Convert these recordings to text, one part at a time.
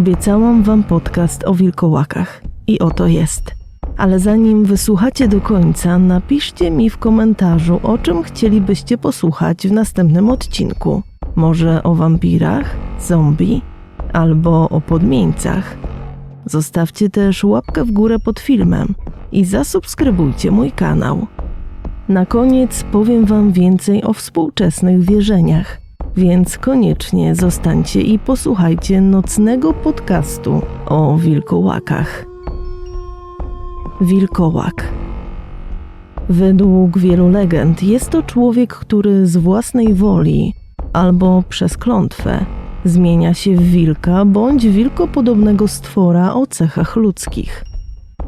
Obiecałam wam podcast o wilkołakach i oto jest. Ale zanim wysłuchacie do końca, napiszcie mi w komentarzu, o czym chcielibyście posłuchać w następnym odcinku. Może o wampirach, zombie albo o podmieńcach. Zostawcie też łapkę w górę pod filmem i zasubskrybujcie mój kanał. Na koniec powiem Wam więcej o współczesnych wierzeniach, więc koniecznie zostańcie i posłuchajcie nocnego podcastu o wilkołakach. Wilkołak. Według wielu legend jest to człowiek, który z własnej woli albo przez klątwę zmienia się w wilka bądź wilkopodobnego stwora o cechach ludzkich.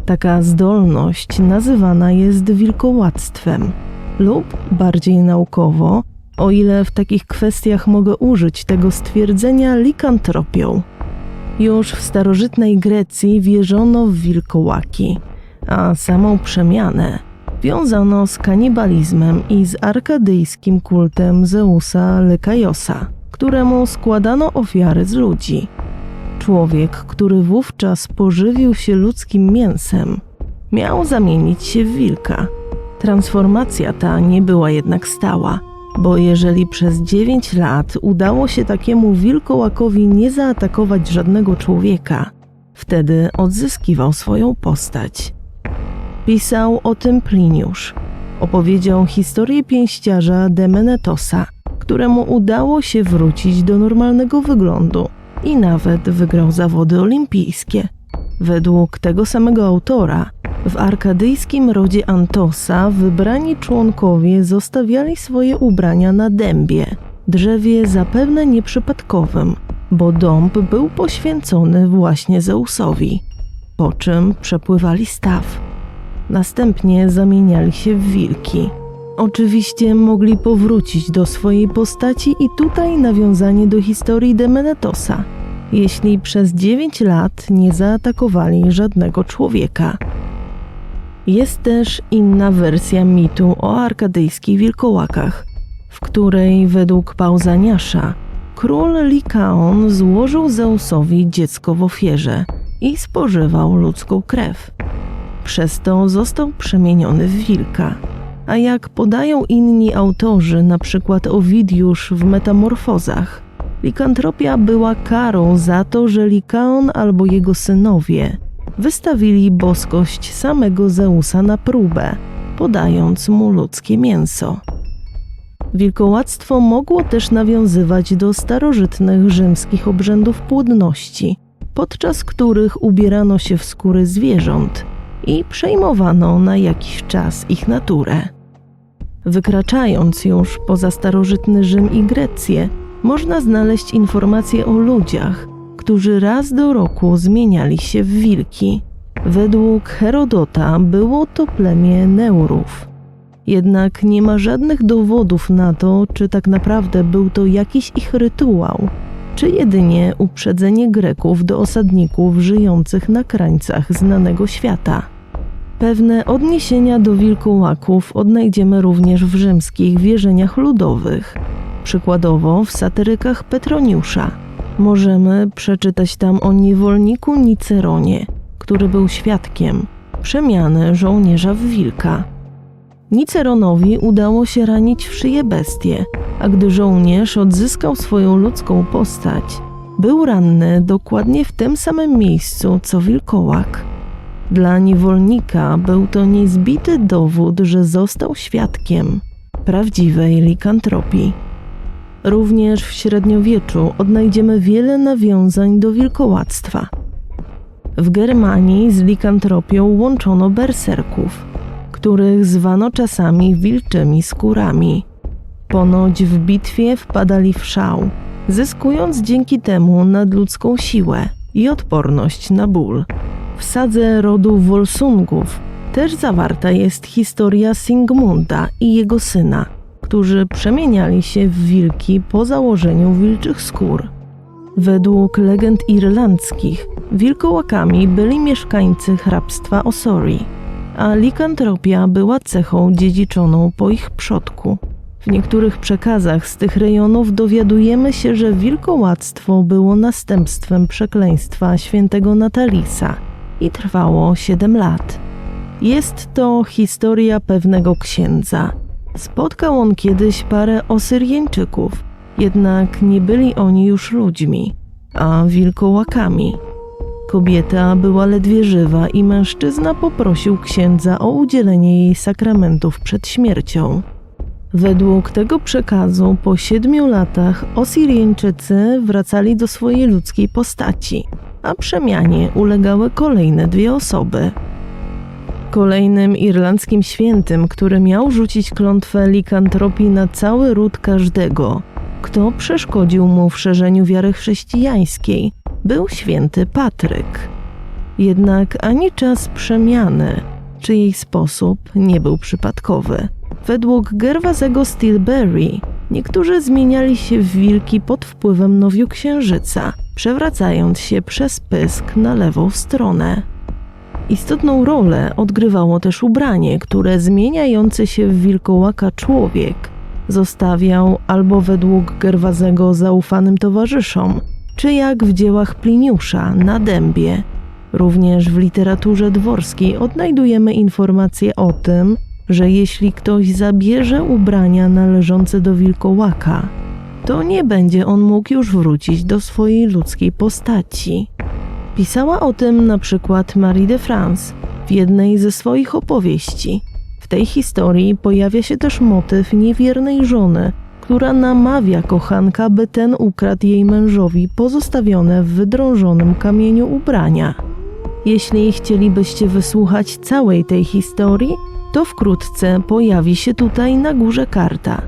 Taka zdolność nazywana jest wilkołactwem lub bardziej naukowo, o ile w takich kwestiach mogę użyć tego stwierdzenia likantropią. Już w starożytnej Grecji wierzono w wilkołaki, a samą przemianę wiązano z kanibalizmem i z arkadyjskim kultem Zeusa Lykajosa, któremu składano ofiary z ludzi. Człowiek, który wówczas pożywił się ludzkim mięsem, miał zamienić się w wilka. Transformacja ta nie była jednak stała, bo jeżeli przez 9 lat udało się takiemu wilkołakowi nie zaatakować żadnego człowieka, wtedy odzyskiwał swoją postać. Pisał o tym Pliniusz. Opowiedział historię pięściarza Demenetosa, któremu udało się wrócić do normalnego wyglądu i nawet wygrał zawody olimpijskie. Według tego samego autora, w arkadyjskim rodzie Antosa wybrani członkowie zostawiali swoje ubrania na dębie, drzewie zapewne nieprzypadkowym, bo dąb był poświęcony właśnie Zeusowi, po czym przepływali staw. Następnie zamieniali się w wilki. Oczywiście mogli powrócić do swojej postaci i tutaj nawiązanie do historii Demenetosa, jeśli przez 9 lat nie zaatakowali żadnego człowieka. Jest też inna wersja mitu o arkadyjskich wilkołakach, w której według Pauzaniasza król Likaon złożył Zeusowi dziecko w ofierze i spożywał ludzką krew. Przez to został przemieniony w wilka. A jak podają inni autorzy, np. Owidiusz w Metamorfozach, likantropia była karą za to, że Likaon albo jego synowie wystawili boskość samego Zeusa na próbę, podając mu ludzkie mięso. Wilkołactwo mogło też nawiązywać do starożytnych rzymskich obrzędów płodności, podczas których ubierano się w skóry zwierząt i przejmowano na jakiś czas ich naturę. Wykraczając już poza starożytny Rzym i Grecję, można znaleźć informacje o ludziach, którzy raz do roku zmieniali się w wilki. Według Herodota było to plemię Neurów. Jednak nie ma żadnych dowodów na to, czy tak naprawdę był to jakiś ich rytuał, czy jedynie uprzedzenie Greków do osadników żyjących na krańcach znanego świata. Pewne odniesienia do wilkołaków odnajdziemy również w rzymskich wierzeniach ludowych, przykładowo w satyrykach Petroniusza. Możemy przeczytać tam o niewolniku Niceronie, który był świadkiem przemiany żołnierza w wilka. Niceronowi udało się ranić w szyję bestię, a gdy żołnierz odzyskał swoją ludzką postać, był ranny dokładnie w tym samym miejscu co wilkołak. Dla niewolnika był to niezbity dowód, że został świadkiem prawdziwej likantropii. Również w średniowieczu odnajdziemy wiele nawiązań do wilkołactwa. W Germanii z likantropią łączono berserków, których zwano czasami wilczymi skórami. Ponoć w bitwie wpadali w szał, zyskując dzięki temu nadludzką siłę i odporność na ból. W sadze rodu Wolsungów też zawarta jest historia Sigmunda i jego syna, którzy przemieniali się w wilki po założeniu wilczych skór. Według legend irlandzkich, wilkołakami byli mieszkańcy hrabstwa Osori, a likantropia była cechą dziedziczoną po ich przodku. W niektórych przekazach z tych rejonów dowiadujemy się, że wilkołactwo było następstwem przekleństwa świętego Natalisa i trwało 7 lat. Jest to historia pewnego księdza. Spotkał on kiedyś parę Osyrieńczyków, jednak nie byli oni już ludźmi, a wilkołakami. Kobieta była ledwie żywa i mężczyzna poprosił księdza o udzielenie jej sakramentów przed śmiercią. Według tego przekazu po siedmiu latach Osirieńczycy wracali do swojej ludzkiej postaci, a przemianie ulegały kolejne dwie osoby. Kolejnym irlandzkim świętym, który miał rzucić klątwę likantropii na cały ród każdego, kto przeszkodził mu w szerzeniu wiary chrześcijańskiej, był święty Patryk. Jednak ani czas przemiany, czy jej sposób nie był przypadkowy. Według Gerwazego Stilberry niektórzy zmieniali się w wilki pod wpływem nowiu księżyca, przewracając się przez pysk na lewą stronę. Istotną rolę odgrywało też ubranie, które zmieniający się w wilkołaka człowiek zostawiał albo według Gerwazego zaufanym towarzyszom, czy jak w dziełach Pliniusza na dębie. Również w literaturze dworskiej odnajdujemy informacje o tym, że jeśli ktoś zabierze ubrania należące do wilkołaka, to nie będzie on mógł już wrócić do swojej ludzkiej postaci. Pisała o tym na przykład Marie de France w jednej ze swoich opowieści. W tej historii pojawia się też motyw niewiernej żony, która namawia kochanka, by ten ukradł jej mężowi pozostawione w wydrążonym kamieniu ubrania. Jeśli chcielibyście wysłuchać całej tej historii, to wkrótce pojawi się tutaj na górze karta.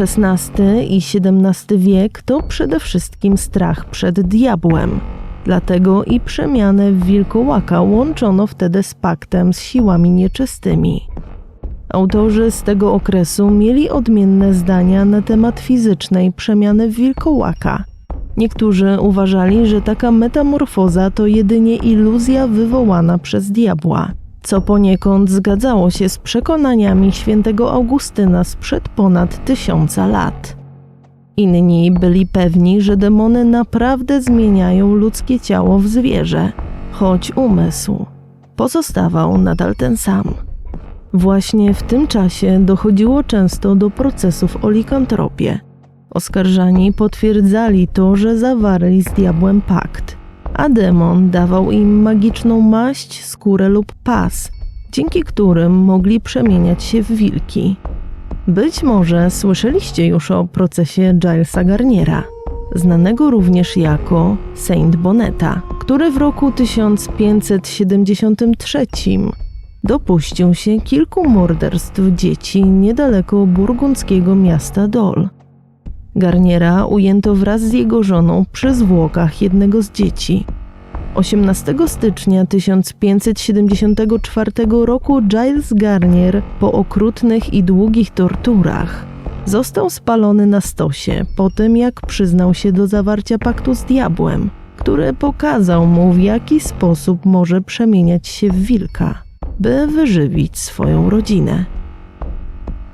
XVI i XVII wiek to przede wszystkim strach przed diabłem. Dlatego i przemianę w wilkołaka łączono wtedy z paktem z siłami nieczystymi. Autorzy z tego okresu mieli odmienne zdania na temat fizycznej przemiany w wilkołaka. Niektórzy uważali, że taka metamorfoza to jedynie iluzja wywołana przez diabła, co poniekąd zgadzało się z przekonaniami świętego Augustyna sprzed ponad tysiąca lat. Inni byli pewni, że demony naprawdę zmieniają ludzkie ciało w zwierzę, choć umysł pozostawał nadal ten sam. Właśnie w tym czasie dochodziło często do procesów o likantropię. Oskarżani potwierdzali to, że zawarli z diabłem pakt, a demon dawał im magiczną maść, skórę lub pas, dzięki którym mogli przemieniać się w wilki. Być może słyszeliście już o procesie Gilesa Garniera, znanego również jako Saint Boneta, który w roku 1573 dopuścił się kilku morderstw dzieci niedaleko burgundzkiego miasta Dol. Garniera ujęto wraz z jego żoną przy zwłokach jednego z dzieci. 18 stycznia 1574 roku Giles Garnier po okrutnych i długich torturach został spalony na stosie po tym, jak przyznał się do zawarcia paktu z diabłem, który pokazał mu, w jaki sposób może przemieniać się w wilka by wyżywić swoją rodzinę.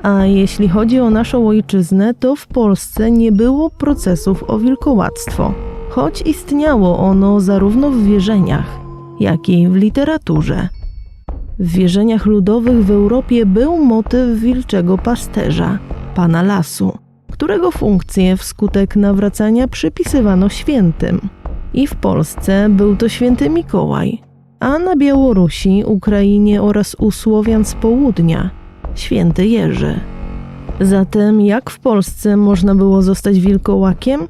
A jeśli chodzi o naszą ojczyznę, to w Polsce nie było procesów o wilkołactwo, choć istniało ono zarówno w wierzeniach, jak i w literaturze. W wierzeniach ludowych w Europie był motyw wilczego pasterza, pana lasu, którego funkcję wskutek nawracania przypisywano świętym. I w Polsce był to święty Mikołaj, a na Białorusi, Ukrainie oraz u Słowian z południa święty Jerzy. Zatem jak w Polsce można było zostać wilkołakiem?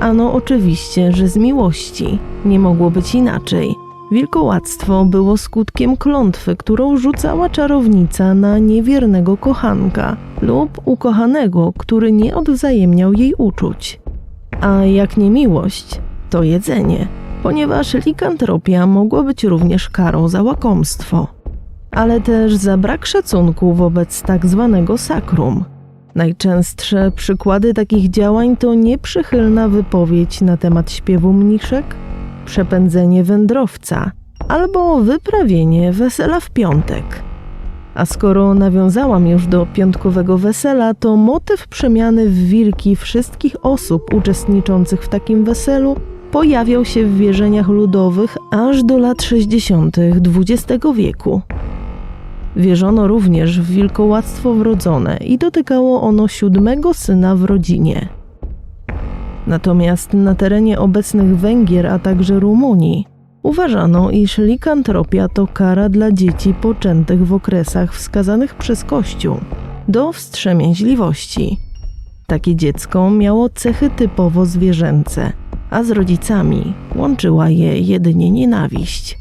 Ano oczywiście, że z miłości. Nie mogło być inaczej. Wilkołactwo było skutkiem klątwy, którą rzucała czarownica na niewiernego kochanka lub ukochanego, który nie odwzajemniał jej uczuć. A jak nie miłość, to jedzenie ponieważ likantropia mogła być również karą za łakomstwo, ale też za brak szacunku wobec tak zwanego sakrum. Najczęstsze przykłady takich działań to nieprzychylna wypowiedź na temat śpiewu mniszek, przepędzenie wędrowca albo wyprawienie wesela w piątek. A skoro nawiązałam już do piątkowego wesela, to motyw przemiany w wilki wszystkich osób uczestniczących w takim weselu pojawiał się w wierzeniach ludowych aż do lat 60. XX wieku. Wierzono również w wilkołactwo wrodzone i dotykało ono siódmego syna w rodzinie. Natomiast na terenie obecnych Węgier, a także Rumunii, uważano, iż likantropia to kara dla dzieci poczętych w okresach wskazanych przez Kościół do wstrzemięźliwości. Takie dziecko miało cechy typowo zwierzęce, a z rodzicami łączyła je jedynie nienawiść.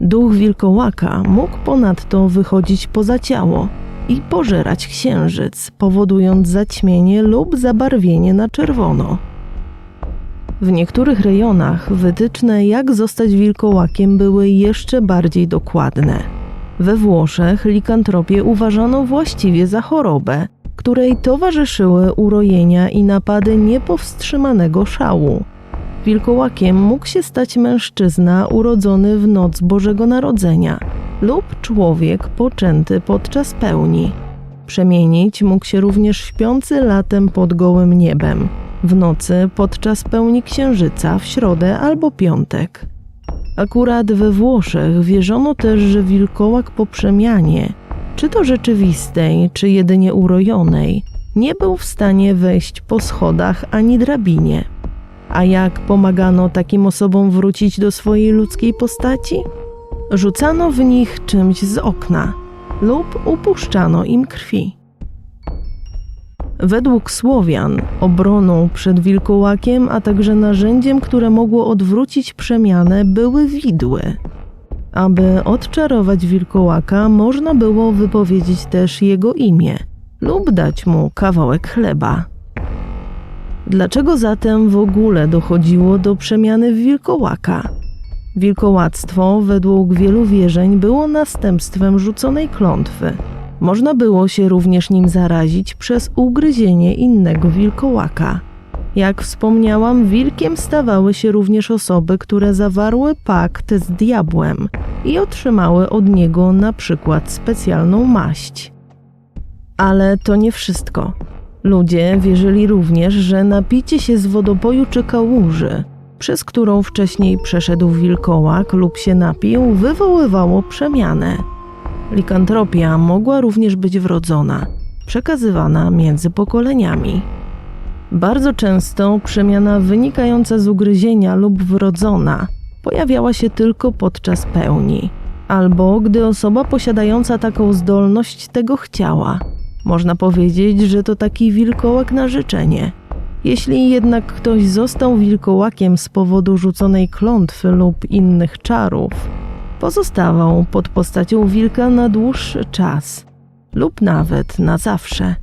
Duch wilkołaka mógł ponadto wychodzić poza ciało i pożerać księżyc, powodując zaćmienie lub zabarwienie na czerwono. W niektórych rejonach wytyczne, jak zostać wilkołakiem, były jeszcze bardziej dokładne. We Włoszech likantropię uważano właściwie za chorobę, której towarzyszyły urojenia i napady niepowstrzymanego szału. Wilkołakiem mógł się stać mężczyzna urodzony w noc Bożego Narodzenia lub człowiek poczęty podczas pełni. Przemienić mógł się również śpiący latem pod gołym niebem, w nocy podczas pełni księżyca w środę albo piątek. Akurat we Włoszech wierzono też, że wilkołak po przemianie, czy to rzeczywistej, czy jedynie urojonej, nie był w stanie wejść po schodach ani drabinie. A jak pomagano takim osobom wrócić do swojej ludzkiej postaci? Rzucano w nich czymś z okna lub upuszczano im krwi. Według Słowian obroną przed wilkołakiem, a także narzędziem, które mogło odwrócić przemianę, były widły. Aby odczarować wilkołaka, można było wypowiedzieć też jego imię lub dać mu kawałek chleba. Dlaczego zatem w ogóle dochodziło do przemiany w wilkołaka? Wilkołactwo, według wielu wierzeń, było następstwem rzuconej klątwy. Można było się również nim zarazić przez ugryzienie innego wilkołaka. Jak wspomniałam, wilkiem stawały się również osoby, które zawarły pakt z diabłem i otrzymały od niego na przykład specjalną maść. Ale to nie wszystko. Ludzie wierzyli również, że napicie się z wodopoju czy kałuży, przez którą wcześniej przeszedł wilkołak lub się napił, wywoływało przemianę. Likantropia mogła również być wrodzona, przekazywana między pokoleniami. Bardzo często przemiana wynikająca z ugryzienia lub wrodzona pojawiała się tylko podczas pełni, albo gdy osoba posiadająca taką zdolność tego chciała. Można powiedzieć, że to taki wilkołak na życzenie. Jeśli jednak ktoś został wilkołakiem z powodu rzuconej klątwy lub innych czarów, pozostawał pod postacią wilka na dłuższy czas lub nawet na zawsze.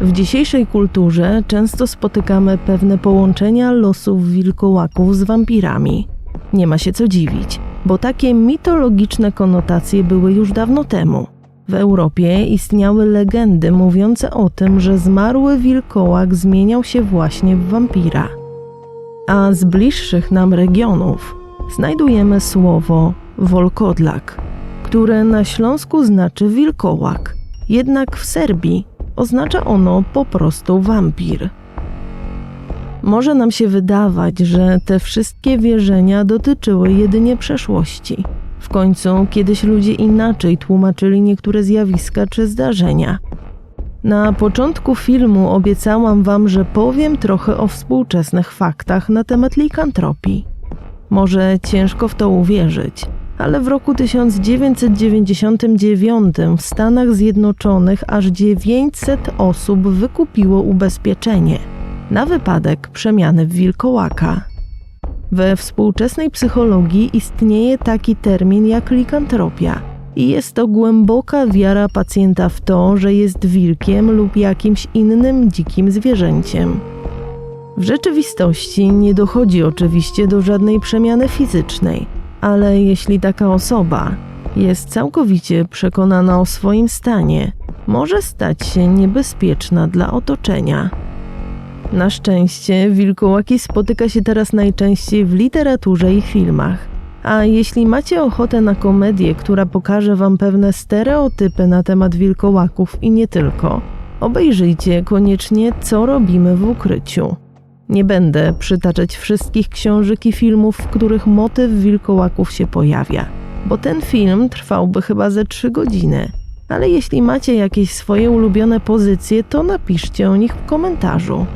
W dzisiejszej kulturze często spotykamy pewne połączenia losów wilkołaków z wampirami. Nie ma się co dziwić, bo takie mitologiczne konotacje były już dawno temu. W Europie istniały legendy mówiące o tym, że zmarły wilkołak zmieniał się właśnie w wampira. A z bliższych nam regionów znajdujemy słowo wolkodlak, które na śląsku znaczy wilkołak, jednak w Serbii oznacza ono po prostu wampir. Może nam się wydawać, że te wszystkie wierzenia dotyczyły jedynie przeszłości. W końcu kiedyś ludzie inaczej tłumaczyli niektóre zjawiska czy zdarzenia. Na początku filmu obiecałam Wam, że powiem trochę o współczesnych faktach na temat likantropii. Może ciężko w to uwierzyć, ale w roku 1999 w Stanach Zjednoczonych aż 900 osób wykupiło ubezpieczenie na wypadek przemiany w wilkołaka. We współczesnej psychologii istnieje taki termin jak likantropia i jest to głęboka wiara pacjenta w to, że jest wilkiem lub jakimś innym dzikim zwierzęciem. W rzeczywistości nie dochodzi oczywiście do żadnej przemiany fizycznej, ale jeśli taka osoba jest całkowicie przekonana o swoim stanie, może stać się niebezpieczna dla otoczenia. Na szczęście wilkołaki spotyka się teraz najczęściej w literaturze i filmach, A jeśli macie ochotę na komedię, która pokaże wam pewne stereotypy na temat wilkołaków i nie tylko, obejrzyjcie koniecznie Co robimy w ukryciu. Nie będę przytaczać wszystkich książek i filmów, w których motyw wilkołaków się pojawia, bo ten film trwałby chyba ze 3 godziny. Ale jeśli macie jakieś swoje ulubione pozycje, to napiszcie o nich w komentarzu.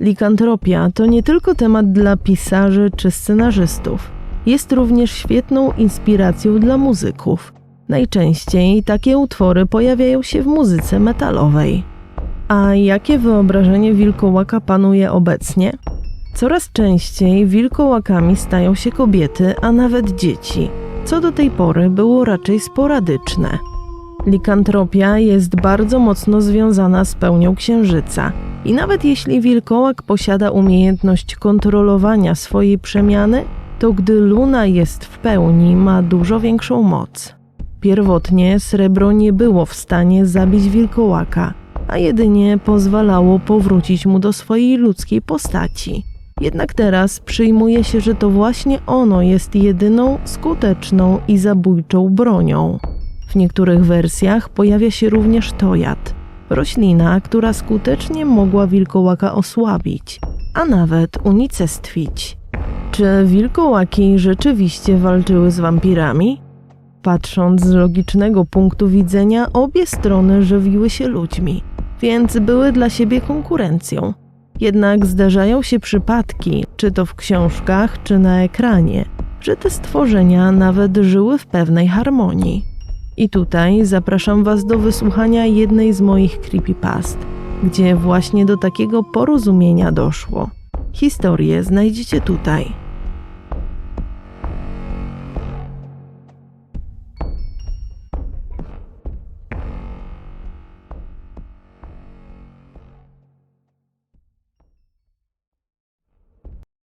Likantropia to nie tylko temat dla pisarzy czy scenarzystów. Jest również świetną inspiracją dla muzyków. Najczęściej takie utwory pojawiają się w muzyce metalowej. A jakie wyobrażenie wilkołaka panuje obecnie? Coraz częściej wilkołakami stają się kobiety, a nawet dzieci, co do tej pory było raczej sporadyczne. Likantropia jest bardzo mocno związana z pełnią księżyca i nawet jeśli wilkołak posiada umiejętność kontrolowania swojej przemiany, to gdy luna jest w pełni, ma dużo większą moc. Pierwotnie srebro nie było w stanie zabić wilkołaka, a jedynie pozwalało powrócić mu do swojej ludzkiej postaci. Jednak teraz przyjmuje się, że to właśnie ono jest jedyną skuteczną i zabójczą bronią. W niektórych wersjach pojawia się również tojad, roślina, która skutecznie mogła wilkołaka osłabić, a nawet unicestwić. Czy wilkołaki rzeczywiście walczyły z wampirami? Patrząc z logicznego punktu widzenia, obie strony żywiły się ludźmi, więc były dla siebie konkurencją. Jednak zdarzają się przypadki, czy to w książkach, czy na ekranie, że te stworzenia nawet żyły w pewnej harmonii. I tutaj zapraszam Was do wysłuchania jednej z moich creepypast, gdzie właśnie do takiego porozumienia doszło. Historię znajdziecie tutaj.